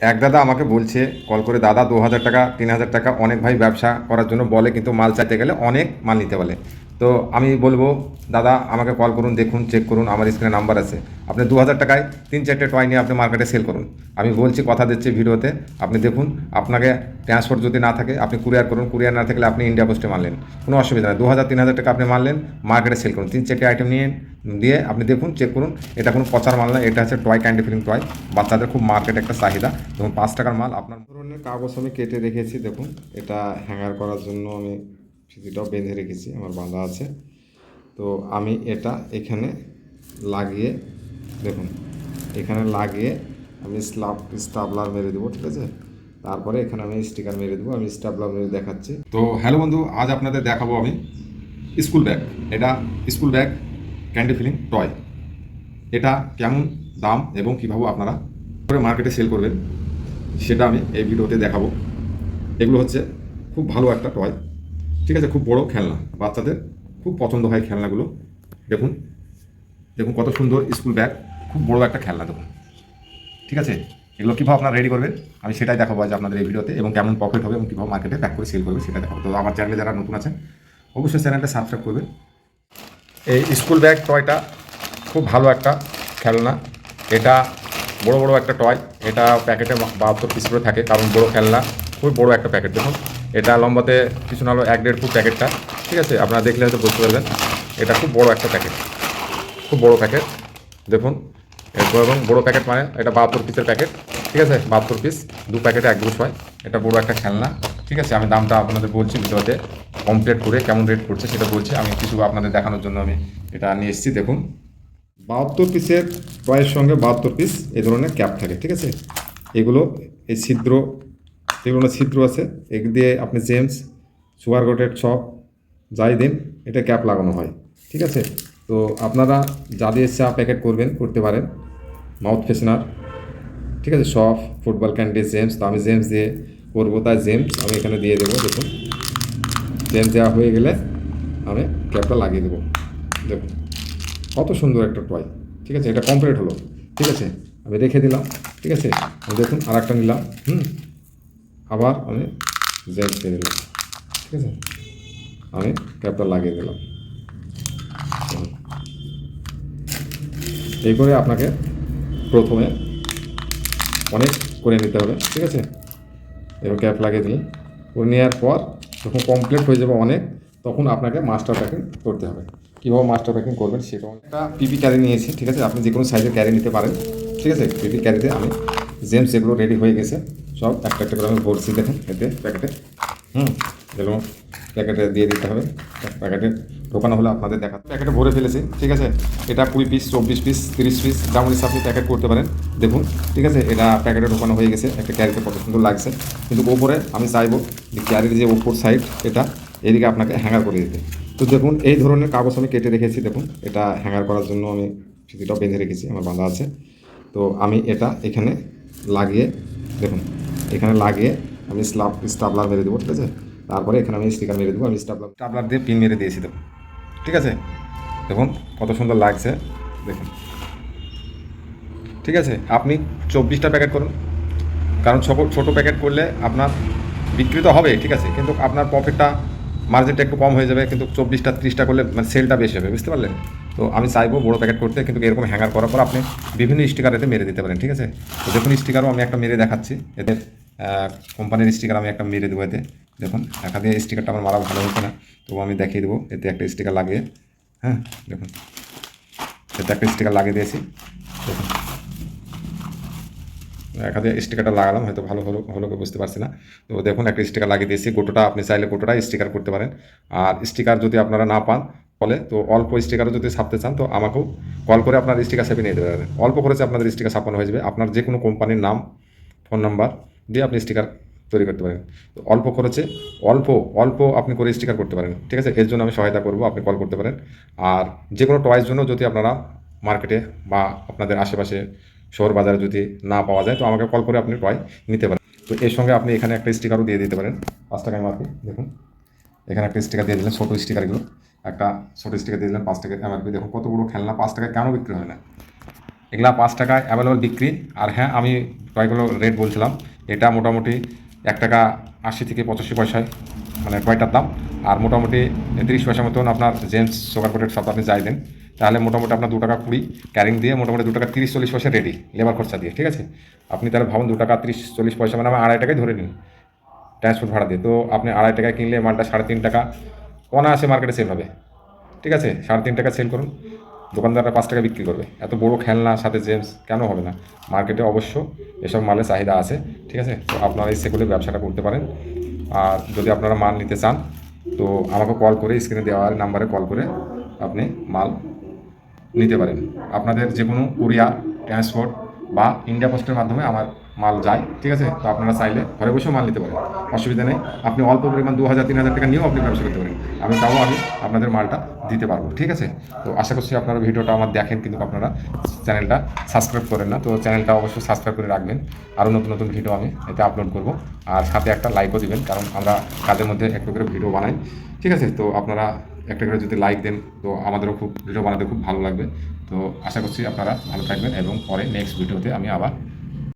এক দাদা আমাকে বলছে, কল করে, দাদা, দু হাজার টাকা, তিন হাজার টাকা, অনেক ভাই ব্যবসা করার জন্য বলে, কিন্তু মাল চাইতে গেলে অনেক মাল নিতে বলে। তো আমি বলব, দাদা, আমাকে কল করুন, দেখুন চেক করুন, আমার স্ক্রিনে নাম্বার আছে। আপনি দু হাজার টাকায় তিন চারটে টয় নিয়ে আপনি মার্কেটে সেল করুন। আমি বলছি, কথা দিচ্ছি ভিডিওতে। আপনি দেখুন, আপনাকে ট্রান্সপোর্ট যদি না থাকে, আপনি কুরিয়ার করুন। কুরিয়ার না থাকলে আপনি ইন্ডিয়া পোস্টে মারলেন। কোনো অসুবিধা নেই। দু হাজার তিন হাজার টাকা আপনি মারলেন মার্কেটে সেল করুন। তিন চারটে আইটেম নিয়ে, দিয়ে আপনি দেখুন চেক করুন। এটা কোনো পচার মাল না, এটা হচ্ছে টয় ক্যান্ডি ফিলিং টয় বাচ্চাদের খুব মার্কেটে একটা চাহিদা। এবং পাঁচ টাকার মাল আপনার ধরনের কাগজ আমি কেটে রেখেছি, দেখুন। এটা হ্যাঙ্গার করার জন্য আমি ফিতিটাও বেঁধে রেখেছি, আমার বাঁধা আছে। তো আমি এটা এখানে লাগিয়ে দেখুন, এখানে লাগিয়ে আমি স্লাব স্টাবলার মেরে দেবো, ঠিক আছে? তারপরে এখানে আমি স্টিকার মেরে দেবো, আমি স্টাবলার মেরে দেখাচ্ছি। তো হ্যালো বন্ধু, আজ আপনাদের দেখাবো আমি স্কুল ব্যাগ এটা school bag candy filling toy এটা কেমন দাম এবং কীভাবে আপনারা করে মার্কেটে সেল করবেন, সেটা আমি এই ভিডিওতে দেখাবো। এগুলো হচ্ছে খুব ভালো একটা টয় ঠিক আছে? খুব বড় খেলনা। বাচ্চাদের খুব পছন্দ হয় খেলনাগুলো। দেখুন দেখুন কত সুন্দর স্কুল ব্যাগ খুব বড় একটা খেলনা, দেখুন। ঠিক আছে? এগুলো কীভাবে আপনারা রেডি করবেন? আমি সেটাই দেখাবো আজ আপনাদের এই ভিডিওতে এবং কেমন প্রফিট হবে এবং কীভাবে মার্কেটে প্যাক করে সেল করবে সেটা দেখাবো। তো আমার চ্যানেলে যারা নতুন আছেন, অবশ্যই চ্যানেলটা সাবস্ক্রাইব করবেন। এই স্কুল ব্যাগ টয়টা খুব ভালো একটা খেলনা। এটা বড় বড় একটা টয় এটা প্যাকেটে বাহাত্তর পিস করে থাকে, কারণ বড় খেলনা খুব বড় একটা প্যাকেট দেখুন। এটা লম্বাতে কিছু না হলো এক দেড় ফুট প্যাকেটটা ঠিক আছে? আপনারা দেখলে হয়তো বুঝতে পারবেন। এটা খুব বড় একটা প্যাকেট খুব বড় প্যাকেট দেখুন। এবং বড়ো প্যাকেট মানে এটা বাহাত্তর পিসের প্যাকেট, ঠিক আছে? বাহাত্তর পিস দু প্যাকেটে এক দুশো হয়। এটা বড় একটা খেলনা, ঠিক আছে? আমি দামটা আপনাদের বলছি ভিডিওতে কমপ্লিট করে কেমন রেট পড়ছে সেটা বলছি। আমি কিছু আপনাদের দেখানোর জন্য আমি এটা নিয়ে এসেছি, দেখুন। বাহাত্তর পিসের টয়ের সঙ্গে বাহাত্তর পিস এই ধরনের ক্যাপ থাকে, ঠিক আছে? এগুলো এই ছিদ্র এগুলো ছিদ্র আছে, এগ দিয়ে আপনি জেমস সুগার কোটেড চপ, যাই দিন, এটা ক্যাপ লাগানো হয়, ঠিক আছে? তো আপনারা যা দিয়ে চা প্যাকেট করবেন, করতে পারেন। মাউথ ফ্রেশনার ঠিক আছে সফ ফুটবল ক্যান্ডি জেমস তো আমি জেমস দিয়ে করব, তাই জেমস আমি এখানে দিয়ে দেবো, দেখুন। জেমস দেওয়া হয়ে গেলে আমি ক্যাপটা লাগিয়ে দেবো। দেখুন, কত সুন্দর একটা টয় ঠিক আছে, এটা কমপ্লিট হলো। ঠিক আছে, আমি রেখে দিলাম, ঠিক আছে দেখুন আর একটা নিলাম, হুম, আবার আমি জেমস দিয়ে দিলাম, ঠিক আছে, আমি ক্যাপটা লাগিয়ে দিলাম। এই করে আপনাকে প্রথমে অনেক করে নিতে হবে, ঠিক আছে? এবার ক্যাপ লাগিয়ে দিলেন। করে নেওয়ার পর যখন কমপ্লিট হয়ে যাবে অনেক, তখন আপনাকে মাস্টার প্যাকিং করতে হবে। কীভাবে মাস্টার প্যাকিং করবেন সেটাও একটা পিপি ক্যারি নিয়েছি, ঠিক আছে? আপনি যে কোনো সাইজের ক্যারি নিতে পারেন, ঠিক আছে? পিপি ক্যারিতে আমি জেমস যেগুলো রেডি হয়ে গেছে। সব একটা একটা করে আমি ভরছি দেখেন, এতে প্যাকেটে হুম? যেগুলো প্যাকেটে দিয়ে দিতে হবে। প্যাকেটে ঢোকানো হলে আপনাদের দেখা প্যাকেটে ভরে ফেলেছি, ঠিক আছে? এটা কুড়ি পিস চব্বিশ পিস তিরিশ পিস ইচ্ছা আপনি প্যাকেট করতে পারেন। দেখুন, ঠিক আছে? এটা প্যাকেটে ঢোকানো হয়ে গেছে, একটা ক্যারিতে কত সুন্দর লাগছে। কিন্তু ওপরে আমি চাইব যে ক্যারির যে ওপর সাইড এটা এদিকে আপনাকে হ্যাঙ্গার করে দিতে। তো দেখুন, এই ধরনের কাগজ আমি কেটে রেখেছি, দেখুন। এটা হ্যাঙ্গার করার জন্য আমি ফিতিটাও বেঁধে রেখেছি, আমার বাঁধা আছে। তো আমি এটা এখানে লাগিয়ে, দেখুন, এখানে লাগিয়ে আমি স্লাব স্টাবলার মেরে দেবো, ঠিক আছে? তারপরে এখানে আমি স্টিকার মেরে দেবো, আমি স্টাবলার স্টাবলার দিয়ে পিন মেরে দিয়েছি, দেখুন। ঠিক আছে? দেখুন, কত সুন্দর লাগছে। দেখুন। ঠিক আছে? আপনি চব্বিশটা প্যাকেট করুন। কারণ ছোটো ছোটো প্যাকেট করলে আপনার বিক্রি তো হবে, ঠিক আছে? কিন্তু আপনার প্রফিটটা মার্জিনটা একটু কম হয়ে যাবে, কিন্তু চব্বিশটা, ত্রিশটা করলে মানে সেলটা বেশি হবে, বুঝতে পারলেন? তো আমি চাইব বড়ো প্যাকেট করতে, কিন্তু এরকম হ্যাঙ্গার করার পর আপনি বিভিন্ন স্টিকার এতে মেরে দিতে পারেন, ঠিক আছে? তো দেখুন স্টিকারও আমি একটা মেরে দেখাচ্ছি। এতে কোম্পানির স্টিকার আমি একটা মেরে দেবো এতে। দেখুন একা দিয়ে স্টিকারটা আমার মারা ভালো হচ্ছে না। তবু আমি দেখিয়ে দেবো, এতে একটা স্টিকার লাগিয়ে। হ্যাঁ দেখুন। এতে একটা স্টিকার লাগিয়ে দিয়েছি। দেখুন। এখানে স্টিকারটা লাগালাম, হয়তো ভালো হলো হলো বুঝতে পারছি না। তো দেখুন, একটা স্টিকার লাগিয়ে দিয়েছি। গোটোটা আপনি চাইলে গোটোটা স্টিকার করতে পারেন। আর স্টিকার যদি আপনারা না পান ফলে, তো অল্প স্টিকারও যদি ছাপতে চান, তো আমাকেও কল করে আপনার স্টিকার ছাপিয়ে নিয়ে পারেন। অল্প করেছে আপনাদের স্টিকার ছাপানো হয়ে যাবে। আপনার যে কোনো কোম্পানির নাম ফোন নাম্বার দিয়ে আপনি স্টিকার তৈরি করতে পারেন। অল্প খরচে, অল্প অল্প আপনি করে স্টিকার করতে পারেন। ঠিক আছে? এর জন্য আমি সহায়তা করব, আপনি কল করতে পারেন। আর যে কোনো টয়ের জন্য যদি আপনারা মার্কেটে বা আপনাদের আশেপাশে শহর বাজারে যদি না পাওয়া যায়, তো আমাকে কল করে আপনি টয় নিতে পারেন। তো এর সঙ্গে আপনি এখানে একটা স্টিকারও দিয়ে দিতে পারেন। পাঁচ টাকায় এমআরপি দেখুন। এখানে একটা স্টিকার দিয়ে দিলেন, ছোটো স্টিকারগুলো একটা ছোটো স্টিকার দিয়ে দিলেন, পাঁচ টাকা এমআরপি দেখুন কত বড় খেলনা, পাঁচ টাকায় কেন বিক্রি হয় না? এগুলা পাঁচ টাকায় অ্যাভেলেবল বিক্রি। আর হ্যাঁ আমি টয়গুলো রেট বলছিলাম। এটা মোটামুটি এক টাকা আশি থেকে পঁচাশি পয়সায় মানে কয়টার দাম? আর মোটামুটি তিরিশ পয়সা মতন আপনার জেমস সুগার কোটেড সব আপনি যাই দেন, তাহলে মোটামুটি আপনার দু টাকা কুড়ি, ক্যারিং দিয়ে মোটামুটি দু টাকা তিরিশ চল্লিশ পয়সা রেডি লেবার খরচা দিয়ে, ঠিক আছে? আপনি তাহলে ভাবুন দু টাকা তিরিশ চল্লিশ পয়সা মানে আমার আড়াই টাকায় ধরে নিন ট্রান্সপোর্ট ভাড়া দিয়ে। তো আপনি আড়াই টাকায় কিনলে মালটা সাড়ে তিন টাকা, অনায়াসে মার্কেটে সেল হবে, ঠিক আছে? সাড়ে তিন টাকা সেল করুন। দোকানদাররা পাঁচ টাকা বিক্রি করবে। এত বড় খেলনা সাথে জেমস কেন হবে না? মার্কেটে অবশ্য এসব মালের চাহিদা আছে, ঠিক আছে? তো আপনারা ইচ্ছে করলে ব্যবসাটা করতে পারেন। আর যদি আপনারা মাল নিতে চান, তো আমাকে কল করে স্ক্রিনে দেওয়ার নাম্বারে কল করে আপনি মাল নিতে পারেন। আপনাদের যে কোনো কুরিয়ার, ট্রান্সপোর্ট বা ইন্ডিয়া পোস্টের মাধ্যমে আমার মাল যায়, ঠিক আছে? তো আপনারা চাইলে ঘরে বসেও মাল নিতে পারেন। অসুবিধা নেই। আপনি অল্প পরিমাণ দু হাজার, তিন হাজার টাকা নিয়েও আপনি ব্যবসা করতে পারেন। আমি তাও আমি আপনাদের মালটা দিতে পারব, ঠিক আছে? তো আশা করছি আপনারা ভিডিওটা আমার দেখেন, কিন্তু আপনারা চ্যানেলটা সাবস্ক্রাইব করেন না। তো চ্যানেলটা অবশ্যই সাবস্ক্রাইব করে রাখবেন। আরও নতুন নতুন ভিডিও আমি এতে আপলোড করব। আর সাথে একটা লাইকও দিবেন, কারণ আমরা কাজের মধ্যে একটু করে ভিডিও বানাই, ঠিক আছে? তো আপনারা একটা করে যদি লাইক দেন, তো আমাদেরও খুব, ভিডিও বানাতে খুব ভালো লাগবে। তো আশা করছি আপনারা ভালো থাকবেন এবং পরে নেক্সট ভিডিওতে আমি আবার